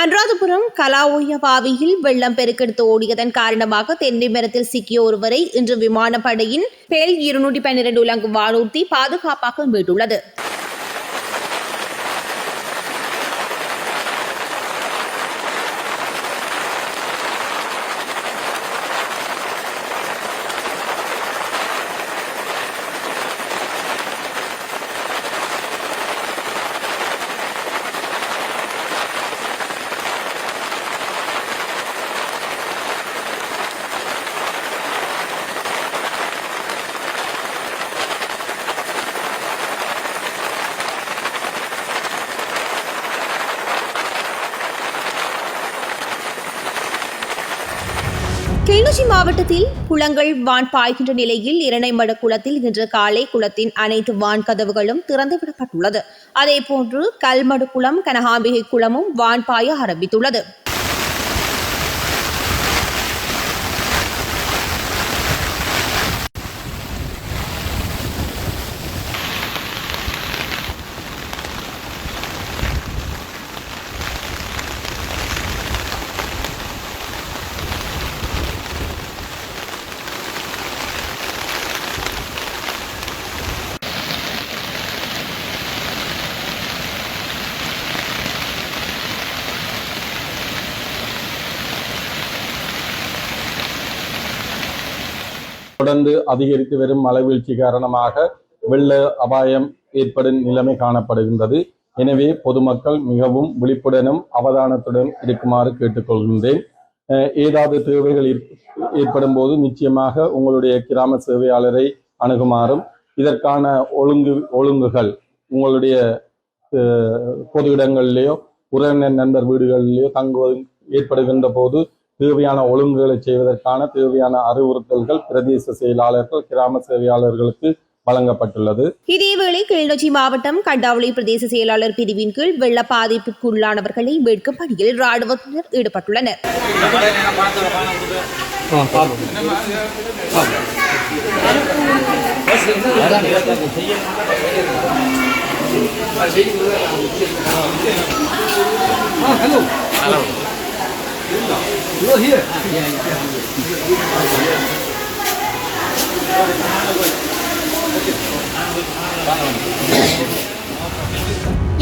அனுராதபுரம் கலாஓய பாவியில் வெள்ளம் பெருக்கெடுத்து ஓடியதன் காரணமாக தென்னை மரத்தில் சிக்கிய ஒருவரை இன்று விமானப்படையின் பேல் இருநூற்றி பன்னிரண்டு உலங்கு வானூர்த்தி பாதுகாப்பாக மீட்டுள்ளது. கிளிநொச்சி மாவட்டத்தில் குளங்கள் வான் பாய்கின்ற நிலையில் இரணைமட குளத்தில் இன்று காலை குளத்தின் அனைத்து வான் கதவுகளும் திறந்துவிடப்பட்டுள்ளது. அதேபோன்று கல்மடு குளம் கனகாம்பிகை குளமும் வான் பாய ஆரம்பித்துள்ளது. தொடர்ந்து அதிகரித்து வரும் மழைவீழ்ச்சி காரணமாக வெள்ள அபாயம் ஏற்படும் நிலைமை காணப்படுகின்றது. எனவே பொதுமக்கள் மிகவும் விழிப்புடனும் அவதானத்துடன் இருக்குமாறு கேட்டுக்கொள்கின்றேன். ஏதாவது தேவைகள் ஏற்- ஏற்படும் போது நிச்சயமாக உங்களுடைய கிராம சேவையாளரை அணுகுமாறும் இதற்கான ஒழுங்கு ஒழுங்குகள் உங்களுடைய பொது இடங்களிலேயோ உறவினர் நண்பர் வீடுகளிலேயோ தங்குவது ஏற்படுகின்ற போது தேவையான ஒழுங்குகளை செய்வதற்கான தேவையான அறிவுறுத்தல்கள் பிரதேச செயலாளர்கள் கிராம சேவையாளர்களுக்கு வழங்கப்பட்டுள்ளது. இதேவேளை கிளிநொச்சி மாவட்டம் கண்டாவளி பிரதேச செயலாளர் பிரிவின் கீழ் வெள்ள பாதிப்புக்குள்ளானவர்களை மீட்கும் பணியில் ராணுவத்தினர் ஈடுபட்டுள்ளனர்.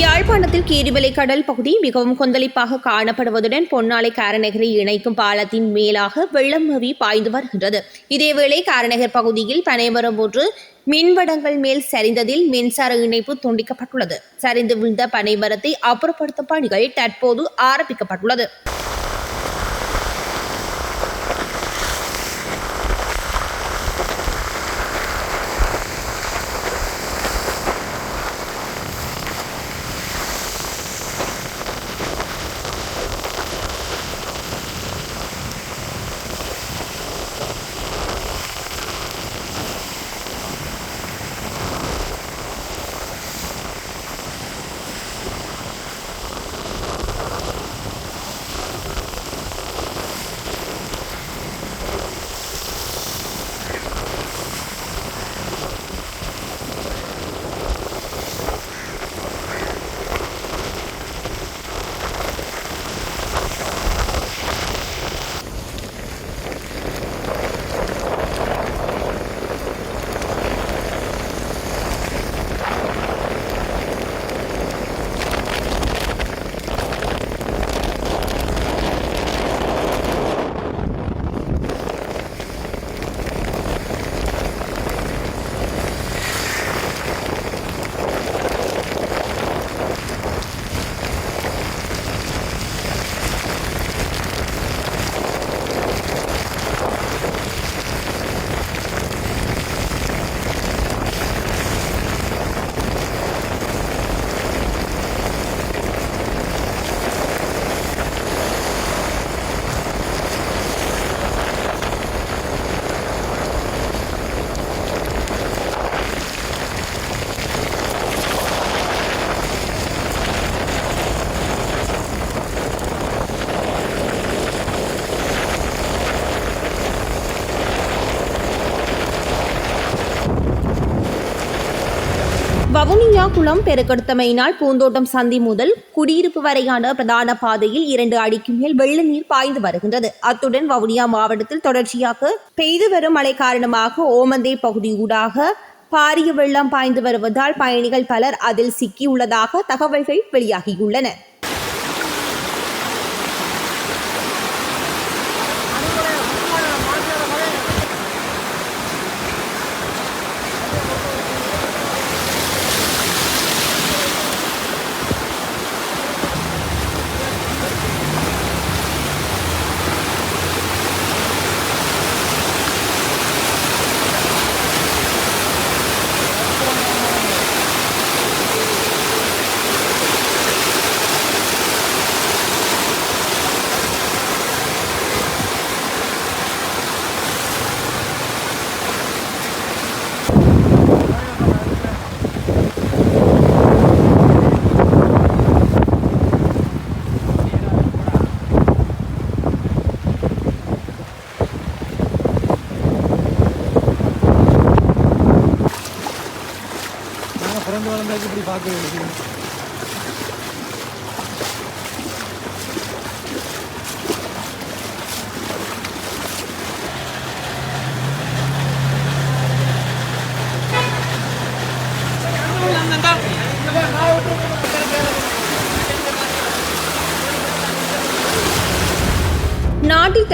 யாழ்ப்பாணத்தில் கீரிமலை கடல் பகுதி மிகவும் கொந்தளிப்பாக காணப்படுவதுடன் பொன்னாலை காரநகரை இணைக்கும் பாலத்தின் மேலாக வெள்ளம் மவி பாய்ந்து வருகின்றது. இதேவேளை காரநகர் பகுதியில் பனைமரம் ஒன்று மின்வடங்கள் மேல் சரிந்ததில் மின்சார இணைப்பு துண்டிக்கப்பட்டுள்ளது. சரிந்து விழுந்த பனைமரத்தை அப்புறப்படுத்தும் பணிகள் தற்போது ஆரம்பிக்கப்பட்டுள்ளது. வவுனியா குளம் பெருக்கெடுத்தமையினால் பூந்தோட்டம் சந்தி முதல் குடியிருப்பு வரையான பிரதான பாதையில் இரண்டு அடிக்கு மேல் வெள்ள நீர் பாய்ந்து வருகின்றது. அத்துடன் வவுனியா மாவட்டத்தில் தொடர்ச்சியாக பெய்து வரும் மழை காரணமாக ஓமந்தே பகுதியூடாக பாரிய வெள்ளம் பாய்ந்து வருவதால் பயணிகள் பலர் அதில் சிக்கியுள்ளதாக தகவல்கள் வெளியாகியுள்ளன. நாங்கள் வளர்ந்தாச்சு இப்படி பார்க்க வேண்டியது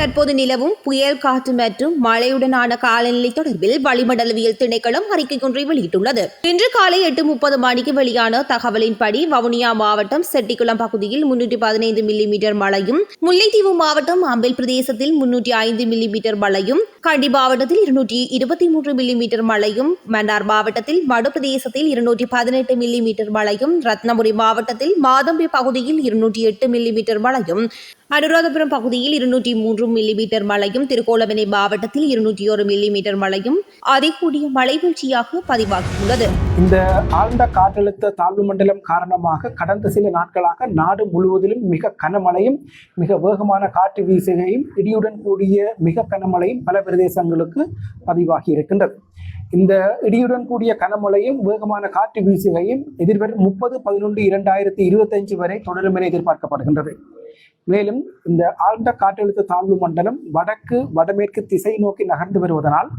தற்போது நிலவும் புயல் காற்று மற்றும் மழையுடனான காலநிலை தொடர்பில் வளிமண்டலவியல் திணைக்களம் அறிக்கை ஒன்றை வெளியிட்டுள்ளது. இன்று காலை எட்டு முப்பது மணிக்கு வெளியான தகவலின்படி வவுனியா மாவட்டம் செட்டிக்குளம் பகுதியில் முன்னூற்றி பதினைந்து மில்லிமீட்டர் மழையும் முல்லைத்தீவு மாவட்டம் அம்பேல் பிரதேசத்தில் முன்னூற்றி ஐந்து மில்லிமீட்டர் மழையும் கண்டி மாவட்டத்தில் இருநூற்றி இருபத்தி மூன்று மில்லிமீட்டர் மழையும் மன்னார் மாவட்டத்தில் மடு பிரதேசத்தில் இருநூற்றி பதினெட்டு மில்லிமீட்டர் மழையும் ரத்னபுரி மாவட்டத்தில் மாதம்பி பகுதியில் இருநூற்றி எட்டு மில்லிமீட்டர் மழையும் அனுராதபுரம் பகுதியில் இருநூற்றி மூன்று மில்லிமீட்டர் மழையும் திருக்கோளவனை மாவட்டத்தில் இருநூற்றி ஒரு மில்லிமீட்டர் மழையும் அதிகூடிய மழை வீழ்ச்சியாக பதிவாகியுள்ளது. இந்த ஆழ்ந்த காற்றழுத்த தாழ்வு மண்டலம் காரணமாக கடந்த சில நாட்களாக நாடு முழுவதிலும் மிக கனமழையும் மிக வேகமான காற்று வீசுகையும் இடியுடன் கூடிய மிக கனமழையும் பல பிரதேசங்களுக்கு பதிவாகி இருக்கின்றது. இந்த இடியுடன் கூடிய கனமழையும் வேகமான காற்று வீசுகையும் எதிர்வரும் முப்பது பதினொன்று இரண்டாயிரத்தி இருபத்தஞ்சு வரை தொடரும் என எதிர்பார்க்கப்படுகின்றது. மேலும் இந்த ஆழ்ந்த காற்றழுத்த தாழ்வு மண்டலம் வடக்கு வடமேற்கு திசை நோக்கி நகர்ந்து வருவதனால்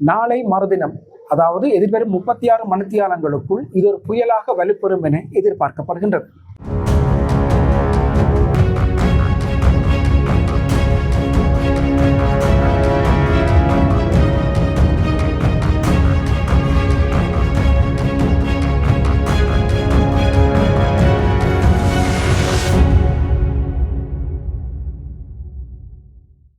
நாளை மறுதினம் அதாவது எதிர்வரும் முப்பத்தி ஆறு மணித்தியாலங்களுக்குள் இது ஒரு புயலாக வலுப்பெறும் என எதிர்பார்க்கப்படுகின்றது.